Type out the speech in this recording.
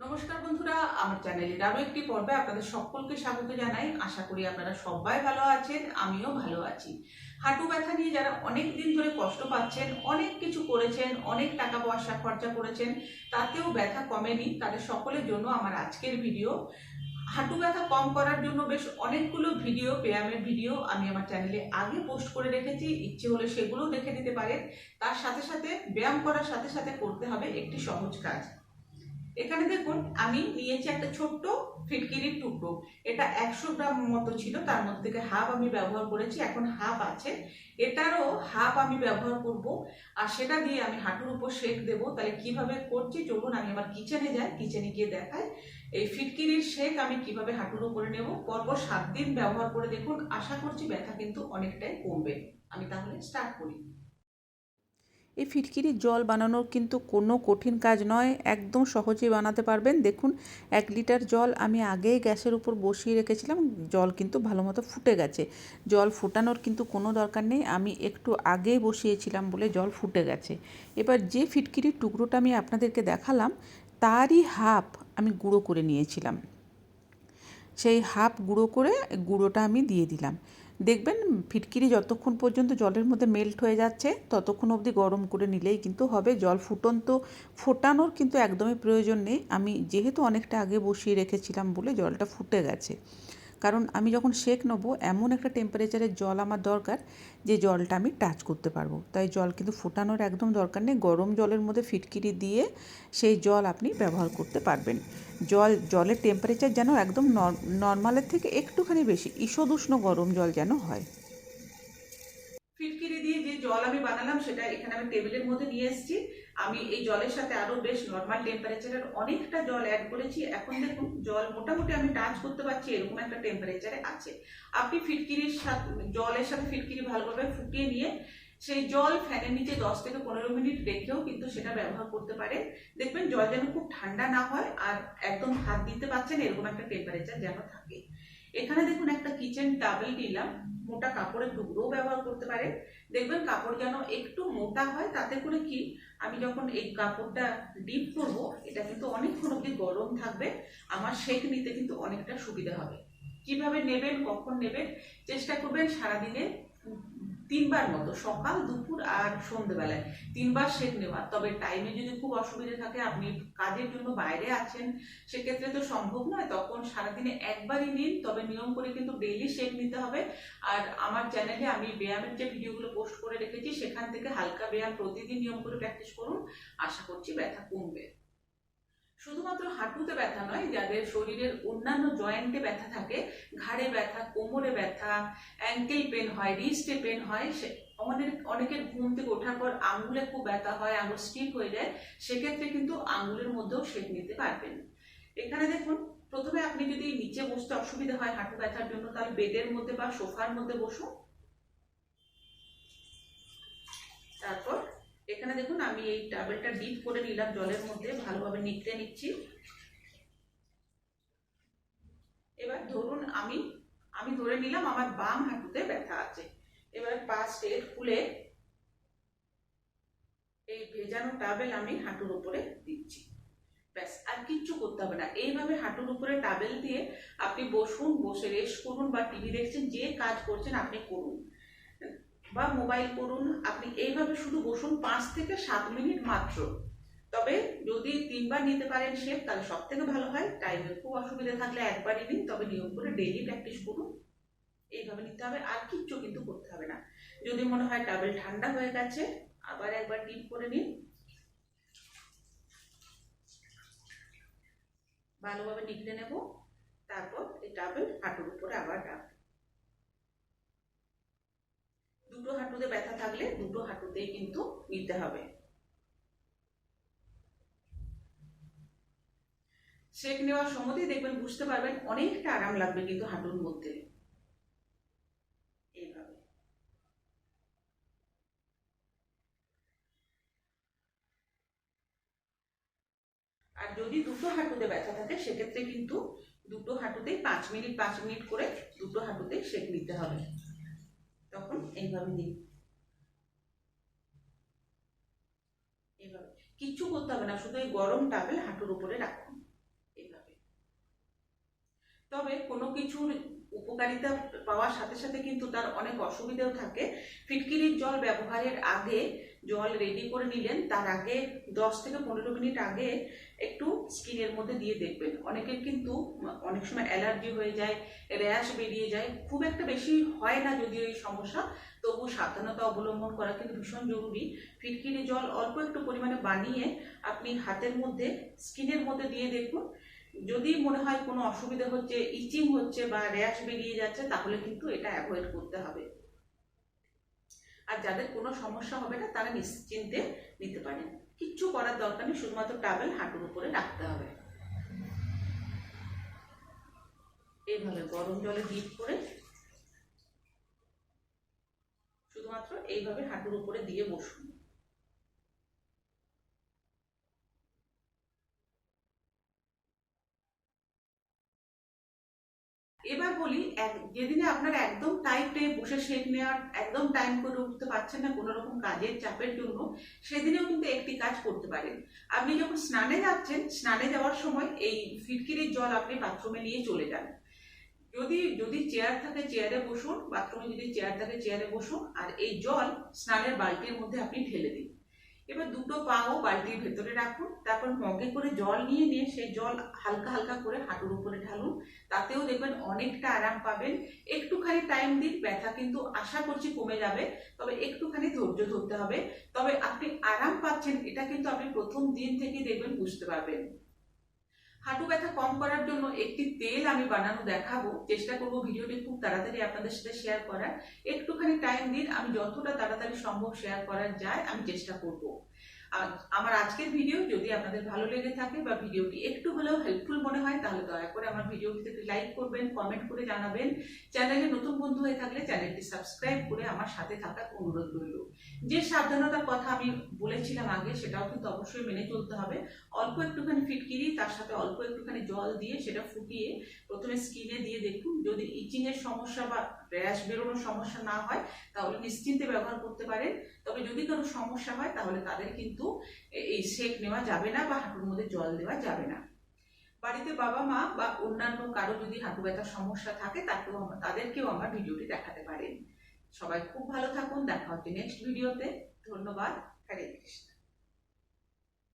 নমস্কার বন্ধুরা, আমার চ্যানেলের আরও একটি পর্বে আপনাদের সকলকে স্বাগত জানাই। আশা করি আপনারা সবাই ভালো আছেন, আমিও ভালো আছি। হাঁটু ব্যথা নিয়ে যারা অনেক দিন ধরে কষ্ট পাচ্ছেন, অনেক কিছু করেছেন, অনেক টাকা পয়সা খরচা করেছেন, তাতেও ব্যথা কমেনি। তাদের সকলের জন্য আমার আজকের ভিডিও। হাঁটু ব্যথা কম করার জন্য বেশ অনেকগুলো ভিডিও, ব্যায়ামের ভিডিও আমি আমার চ্যানেলে আগে পোস্ট করে রেখেছি। ইচ্ছে হলে সেগুলোও দেখে নিতে পারেন। তার সাথে সাথে ব্যায়াম করার সাথে সাথে করতে হবে একটি সহজ কাজ। এখানে দেখুন, আমি নিয়েছি একটা ছোট্ট ফিটকিরির টুকরো। এটা একশো গ্রাম মতো ছিল, তার মধ্যে থেকে হাফ আমি ব্যবহার করেছি, এখন হাফ আছে। এটারও হাফ আমি ব্যবহার করব, আর সেটা দিয়ে আমি হাঁটুর উপর শেক দেব। তাহলে কীভাবে করছি, চলুন, আমি আমার কিচেনে যাই, কিচেনে গিয়ে দেখাই। এই ফিটকিরির শেক আমি কীভাবে হাঁটুর উপরে নেব, পরপর সাত দিন ব্যবহার করে দেখুন, আশা করছি ব্যথা কিন্তু অনেকটাই কমবে। আমি তাহলে স্টার্ট করি। এই ফিটকিরির জল বানানোর কিন্তু কোনো কঠিন কাজ নয়, একদম সহজেই বানাতে পারবেন। দেখুন, এক লিটার জল আমি আগেই গ্যাসের উপর বসিয়ে রেখেছিলাম, জল কিন্তু ভালো মতো ফুটে গেছে। জল ফুটানোর কিন্তু কোনো দরকার নেই, আমি একটু আগেই বসিয়েছিলাম বলে জল ফুটে গেছে। এবার যে ফিটকিরির টুকরোটা আমি আপনাদেরকে দেখালাম, তারই হাফ আমি গুঁড়ো করে নিয়েছিলাম। সেই হাফ গুঁড়ো করে গুঁড়োটা আমি দিয়ে দিলাম। দেখবেন ফিটকিরি যতক্ষণ পর্যন্ত জলের মধ্যে মেল্ট হয়ে যাচ্ছে, ততক্ষণ অবধি গরম করে নিলেই কিন্তু হবে। জল ফুটন্ত, ফোটানোর কিন্তু একদমই প্রয়োজন নেই। আমি যেহেতু অনেকটা আগে বসিয়ে রেখেছিলাম বলে জলটা ফুটে গেছে। কারণ আমি যখন শেক নেব, এমন একটা টেম্পারেচারের জল আমার দরকার যে জলটা আমি টাচ করতে পারব। তাই জল কিন্তু ফোটানোর একদম দরকার নেই। গরম জলের মধ্যে ফিটকিরি দিয়ে সেই জল আপনি ব্যবহার করতে পারবেন। জল, জলের টেম্পারেচার যেন একদম নর্মালের থেকে একটুখানি বেশি, ঈষদুষ্ণ গরম জল যেন হয়। ফিটকিরি জল আমি বানালাম, সেটা এখানে আমি টেবিলের মধ্যে নিয়ে এসেছি। আমি এই জলের সাথে আরও বেশ নর্মাল টেম্পারেচারের অনেকটা জল অ্যাড করেছি। এখন দেখুন, জল মোটামুটি আমি টাচ করতে পারছি, এরকম একটা টেম্পারেচারে আছে। আপনি ফিটকিরির সাথে, জলের সাথে ফিটকিরি ভালোভাবে ফুটিয়ে নিয়ে, সেই জল ফ্যানের নিচে দশ থেকে পনেরো মিনিট রেখেও কিন্তু সেটা ব্যবহার করতে পারে দেখবেন জল যেন খুব ঠান্ডা না হয়, আর একদম হাত দিতে পারছেন, এরকম একটা টেম্পারেচার যেন থাকে। এখানে দেখুন একটা কিচেন টাবেল নিলাম, মোটা কাপড়ের টুকরোও ব্যবহার করতে পারে দেখবেন কাপড় যেন একটু মোটা হয়, তাতে করে কি? আমি যখন এই কাপড়টা ডিপ করব, এটা কিন্তু অনেকক্ষণ অব্দি গরম থাকবে, আমার সেক নিতে কিন্তু অনেকটা সুবিধা হবে। কীভাবে নেবেন, কখন নেবেন, চেষ্টা করবেন সারাদিনে তিনবার মতো, সকাল, দুপুর আর সন্ধ্যেবেলায় তিনবার সেক নেওয়া। তবে টাইমে যদি খুব অসুবিধা থাকে, আপনি কাজের জন্য বাইরে আছেন, সেক্ষেত্রে তো সম্ভব নয়। তখন সারাদিনে একবারই নিন, তবে নিয়ম করে কিন্তু ডেইলি শেক নিতে হবে। আর আমার চ্যানেলে আমি ব্যায়ামের যে ভিডিওগুলো পোস্ট করে রেখেছি, সেখান থেকে হালকা ব্যায়াম প্রতিদিন নিয়ম করে প্র্যাকটিস করুন। আশা করছি ব্যথা কমবে। শুধুমাত্র হাঁটুতে ব্যথা নয়, যাদের শরীরের অন্যান্য জয়েন্টে ব্যথা থাকে, ঘাড়ে ব্যথা, কোমরে ব্যথা অ্যাঙ্কেল পেন হয় রিস্টে পেন হয়, সে আমাদের অনেকের ঘুম থেকে ওঠার পর আঙুলে খুব ব্যথা হয় আঙুল স্টিক হয়ে যায়, সেক্ষেত্রে কিন্তু আঙুলের মধ্যেও সেঁক নিতে পারবেন। এখানে দেখুন, প্রথমে আপনি যদি নিচে বসতে অসুবিধা হয় হাঁটু ব্যথার জন্য, তাহলে বেডের মধ্যে বা সোফার মধ্যে বসুন তারপর এখানে দেখুন, আমি এই টাবেলটা ডিপ করে নিলাম জলের মধ্যে, ভালোভাবে নিকড়ে নিচ্ছি। এবার ধরুন আমি আমি ধরে নিলাম আমার বাম হাঁটুতে ব্যথা আছে। এবার পা স্টেট খুলে এই ভেজানো টাবেল আমি হাঁটুর উপরে দিচ্ছি। ব্যাস, আর কিচ্ছু করতে হবে না। এইভাবে হাঁটুর উপরে টাবেল দিয়ে আপনি বসুন, বসে রেস্ট করুন বা টিভি দেখছেন, যে কাজ করছেন আপনি করুন। বা মোবাইল করুন, আপনি এইভাবে শুধু বসুন পাঁচ থেকে সাত মিনিট মাত্র। তবে যদি তিনবার নিতে পারেন শেপ তাহলে সব থেকে ভালো হয়। টাইমের খুব অসুবিধা থাকলে একবারই নিন, তবে নিয়ম করে ডেইলি প্র্যাকটিস করুন। এইভাবে নিতে হবে, আর কিচ্ছু কিন্তু করতে হবে না। যদি মনে হয় টাবেল ঠান্ডা হয়ে গেছে, আবার একবার ডিপ করে নিন। ভালোভাবে নিকড়ে নেব। তারপর এই টাবেল হাঁটুর উপরে আবার রাখব হাঁটুতে ব্যথা থাকলে দুটো হাঁটুতেই কিন্তু নিতে হবে। শেক নেওয়ার সময়তেই দেখবেন বুঝতে পারবেন অনেকটা আরাম লাগবে কিন্তু হাঁটুর মধ্যে। আর যদি দুটো হাঁটুতে ব্যথা থাকে, সেক্ষেত্রে কিন্তু দুটো হাঁটুতেই পাঁচ মিনিট পাঁচ মিনিট করে দুটো হাঁটুতেই শেক নিতে হবে। তখন এইভাবে দিন। এইভাবে। কিচ্ছু করতে হবে না, শুধু এই গরম টাবেল হাঁটুর উপরে রাখুন। এইভাবে। তবে কোনো কিছুর উপকারিতা পাওয়ার সাথে সাথে কিন্তু তার অনেক অসুবিধাও থাকে। ফিটকিরির জল ব্যবহারের আগে, জল রেডি করে নিলেন, তার আগে দশ থেকে পনেরো মিনিট আগে একটু স্কিনের মধ্যে দিয়ে দেখবেন। অনেকের কিন্তু অনেক সময় অ্যালার্জি হয়ে যায় র্যাশ বেরিয়ে যায়। খুব একটা বেশি হয় না যদিও এই সমস্যা, তবু সাবধানতা অবলম্বন করা কিন্তু ভীষণ জরুরি। ফিটকিরি জল অল্প একটু পরিমাণে বানিয়ে আপনি হাতের মধ্যে স্কিনের মধ্যে দিয়ে দেখুন। যদি মনে হয় কোনো অসুবিধা হচ্ছে ইচিং হচ্ছে বা র্যাশ বেরিয়ে যাচ্ছে, তাহলে কিন্তু এটা অ্যাভয়েড করতে হবে। আর যাদের কোনো সমস্যা হবে না, তারা নিশ্চিন্তে নিতে পারেন। কিচ্ছু করার দরকার নেই, শুধুমাত্র টাবেল হাঁটুর উপরে রাখতে হবে। এইভাবে গরম জলে ডিপ করে শুধুমাত্র এইভাবে হাঁটুর উপরে দিয়ে বসুন। এবার বলি যেদিনে আপনার একদম টাইটে বসে শেক নেওয়ার, একদম টাইম করে উঠতে পারছেন না কোনো রকম কাজের চাপের জন্য, সেদিনেও কিন্তু একটি কাজ করতে পারেন। আপনি যখন স্নানে যাচ্ছেন, স্নানে যাওয়ার সময় এই ফিটকিরির জল আপনি বাথরুমে নিয়ে চলে যান। যদি যদি চেয়ার থাকে চেয়ারে বসুন বাথরুমে যদি চেয়ার থাকে চেয়ারে বসুন, আর এই জল স্নানের বালতির মধ্যে আপনি ঢেলে দিন। এবার দুটো পাও বালতির ভেতরে রাখুন, তারপর মগে করে জল নিয়ে নিয়ে সেই জল হালকা হালকা করে হাঁটুর উপরে ঢালুন, তাতেও দেখবেন অনেকটা আরাম পাবেন। একটুখানি টাইম দিন, ব্যথা কিন্তু আশা করছি কমে যাবে, তবে একটুখানি ধৈর্য ধরতে হবে। তবে আপনি আরাম পাচ্ছেন, এটা কিন্তু আপনি প্রথম দিন থেকে দেখবেন, বুঝতে পারবেন। হাঁটু ব্যথা কম করার জন্য একটি তেল আমি বানানো দেখাবো। চেষ্টা করব ভিডিওটি খুব তাড়াতাড়ি আপনাদের সাথে শেয়ার করার। একটুখানি টাইম দিন, আমি যতটা তাড়াতাড়ি সম্ভব শেয়ার করা যায়, আমি চেষ্টা করব। আমার আজকের ভিডিও যদি আপনাদের ভালো লেগে থাকে বা ভিডিওটি একটু হলেও হেল্পফুল মনে হয়, তাহলে দয়া করে আমার ভিডিওটিতে লাইক করবেন কমেন্ট করে জানাবেন। চ্যানেলে নতুন বন্ধু হয়ে থাকলে চ্যানেলটি সাবস্ক্রাইব করে আমার সাথে থাকার অনুরোধ রইল। যে সাবধানতার কথা আমি বলেছিলাম আগে, সেটাও কিন্তু অবশ্যই মেনে চলতে হবে। অল্প একটুখানি ফিটকিরি তার সাথে অল্প একটুখানি জল দিয়ে সেটা ফুটিয়ে প্রথমে স্কিনে দিয়ে দেখুন। যদি ইচিংয়ের সমস্যা বা র্যাশ বেরোনোর সমস্যা না হয়, তাহলে নিশ্চিন্তে ব্যবহার করতে পারেন। তবে যদি কোনো সমস্যা হয়, তাহলে তাদের কিন্তু এই সেক নেওয়া যাবে না বা হাঁটুর মধ্যে জল দেওয়া যাবে না। বাড়িতে বাবা মা বা অন্যান্য কারও যদি হাঁটু ব্যথার সমস্যা থাকে, তাকেও তাদেরকেও আমার ভিডিওটি দেখাতে পারেন। সবাই খুব ভালো থাকুন, দেখা হচ্ছে নেক্সট ভিডিওতে ধন্যবাদ। হরে কৃষ্ণ।